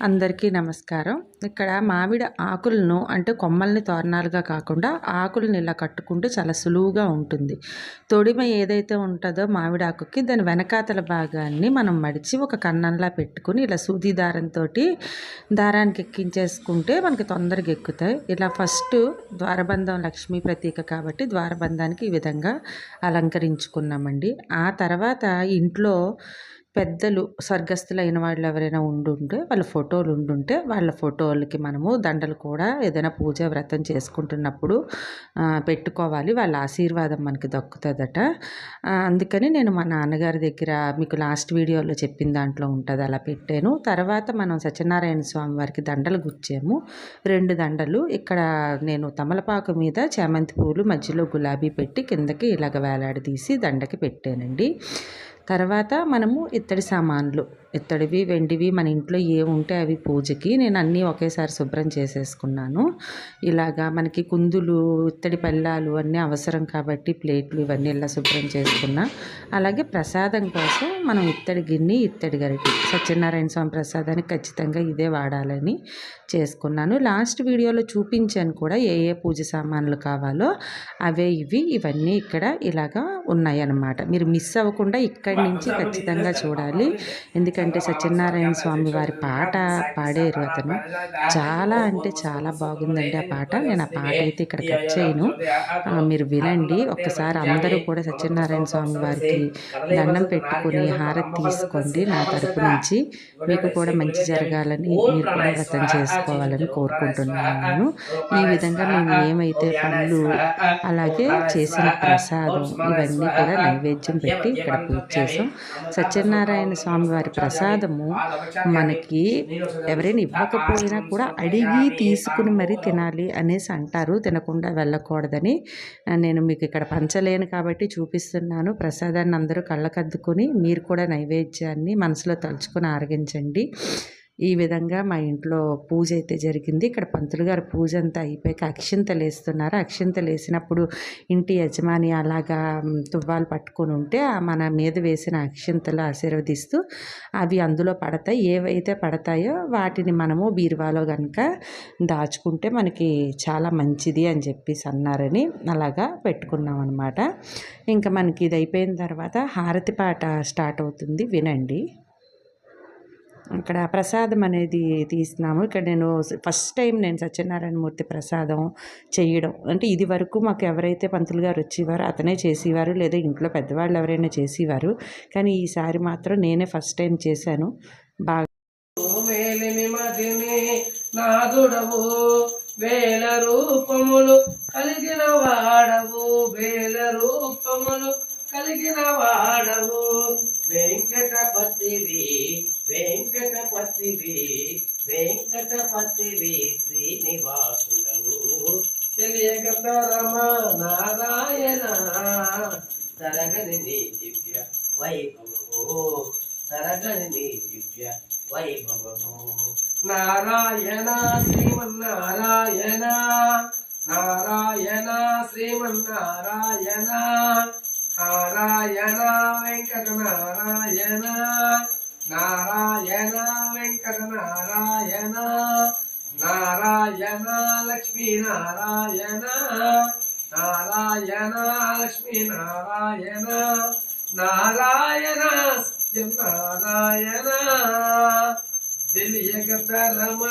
అందరికీ నమస్కారం. ఇక్కడ మామిడి ఆకులను అంటే కొమ్మల్ని తోరణాలుగా కాకుండా ఆకులను ఇలా కట్టుకుంటే చాలా సులువుగా ఉంటుంది. తొడిమ ఏదైతే ఉంటుందో మామిడి ఆకుకి దాని వెనకాతల భాగాన్ని మనం మడిచి ఒక కన్నంలా పెట్టుకుని ఇలా సూది దారంతో దారానికి ఎక్కించేసుకుంటే మనకి తొందరగా ఎక్కుతాయి. ఇలా ఫస్ట్ ద్వారబంధం లక్ష్మీ ప్రతీక కాబట్టి ద్వారబంధానికి ఈ విధంగా అలంకరించుకున్నామండి. ఆ తర్వాత ఇంట్లో పెద్దలు స్వర్గస్థులైన వాళ్ళు ఎవరైనా ఉండుంటే వాళ్ళ ఫోటోలు ఉండుంటే వాళ్ళ ఫోటోలకి మనము దండలు కూడా ఏదైనా పూజ వ్రతం చేసుకుంటున్నప్పుడు పెట్టుకోవాలి. వాళ్ళ ఆశీర్వాదం మనకి దక్కుతుందట. అందుకని నేను మా నాన్నగారి దగ్గర మీకు లాస్ట్ వీడియోలో చెప్పిన దాంట్లో ఉంటుంది. అలా పెట్టాను. తర్వాత మనం సత్యనారాయణ స్వామి వారికి దండలు గుచ్చాము. రెండు దండలు ఇక్కడ నేను తమలపాకు మీద చామంతి పూలు మధ్యలో గులాబీ పెట్టి కిందకి ఇలాగ వేలాడదీసి దండకి పెట్టానండి. తర్వాత మనము ఇత్తడి సామాన్లు. ఇత్తడివి వెండివి మన ఇంట్లో ఏ ఉంటే అవి పూజకి నేను అన్నీ ఒకేసారి శుభ్రం చేసేసుకున్నాను. ఇలాగా మనకి కుందులు ఇత్తడి పళ్ళాలు అన్నీ అవసరం కాబట్టి ప్లేట్లు ఇవన్నీ ఇలా శుభ్రం చేసుకున్నా. అలాగే ప్రసాదం కోసం మనం ఇత్తడి గిన్నె ఇత్తడి గరిటి సత్యనారాయణ స్వామి ప్రసాదానికి ఖచ్చితంగా ఇదే వాడాలని చేసుకున్నాను. లాస్ట్ వీడియోలో చూపించాను కూడా ఏ ఏ పూజ సామాన్లు కావాలో. అవే ఇవి ఇవన్నీ ఇక్కడ ఇలాగా ఉన్నాయన్నమాట. మీరు మిస్ అవ్వకుండా ఇక్కడ నుంచి ఖచ్చితంగా చూడాలి. ఎందుకంటే సత్యనారాయణ స్వామి వారి పాట పాడేరు అతను. చాలా అంటే చాలా బాగుందండి ఆ పాట. నేను ఆ పాట అయితే ఇక్కడ కట్ చేయను. మీరు వినండి. ఒక్కసారి అందరూ కూడా సత్యనారాయణ స్వామి వారికి దండం పెట్టుకుని హారతి తీసుకోండి నా తరపు నుంచి. మీకు కూడా మంచి జరగాలని మీరు కూడా వ్రతం చేసుకోవాలని కోరుకుంటున్నాను. ఈ విధంగా మేము ఏమైతే పనులు అలాగే చేసిన ప్రసాదం ఇవన్నీ కూడా నైవేద్యం పెట్టి ఇక్కడ పూజ చేసాం సత్యనారాయణ స్వామి వారి ప్రసాదము మనకి ఎవరైనా ఇవ్వకపోయినా కూడా అడిగి తీసుకుని మరీ తినాలి అనేసి అంటారు. తినకుండా వెళ్ళకూడదని నేను మీకు ఇక్కడ పంచలేను కాబట్టి చూపిస్తున్నాను. ప్రసాదాన్ని అందరూ కళ్ళకద్దుకొని మీరు కూడా నైవేద్యాన్ని మనసులో తలుచుకొని ఆరగించండి. ఈ విధంగా మా ఇంట్లో పూజ అయితే జరిగింది. ఇక్కడ పంతులు గారు పూజ అంతా అయిపోయాక అక్షింతలు వేస్తున్నారు. అక్షింతలు వేసినప్పుడు ఇంటి యజమాని అలాగా తువ్వాలు పట్టుకొని ఉంటే మన మీద వేసిన అక్షింతలు ఆశీర్వదిస్తూ అవి అందులో పడతాయి. ఏవైతే పడతాయో వాటిని మనము బీరువాలో కనుక దాచుకుంటే మనకి చాలా మంచిది అని చెప్పేసి అన్నారని అలాగా పెట్టుకున్నాం అనమాట ఇంకా మనకి ఇది అయిపోయిన తర్వాత హారతి పాట స్టార్ట్ అవుతుంది. వినండి. అక్కడ ప్రసాదం అనేది తీసినాము ఇక్కడ నేను ఫస్ట్ టైం నేను సత్యనారాయణమూర్తి ప్రసాదం చేయడం. అంటే ఇది వరకు మాకు ఎవరైతే పంతులు గారు వచ్చేవారో అతనే చేసేవారు లేదా ఇంట్లో పెద్దవాళ్ళు ఎవరైనా చేసేవారు. కానీ ఈసారి మాత్రం నేనే ఫస్ట్ టైం చేశాను. బాగా నాదుడవు వేల రూపములు కలిగిన వాడవు వేల రూపములు కలిగిన వాడవు. వెంకటపతివి వెంకటపతివి వెంకటపతివి శ్రీనివాసుడవు. తెలియక తరమ నారాయణ తరగని నీ దివ్య వైభవము. తరగని నీ దివ్య వైభవము. నారాయణ శ్రీమన్నారాయణ నారాయణ శ్రీమన్నారాయణ. నారాయణ వెంకట నారాయణ నారాయణ వెంకట నారాయణ నారాయణ లక్ష్మీ నారాయణ నారాయణ లక్ష్మీ నారాయణ నారాయణ సత్యం నారాయణ తెలియక పరమ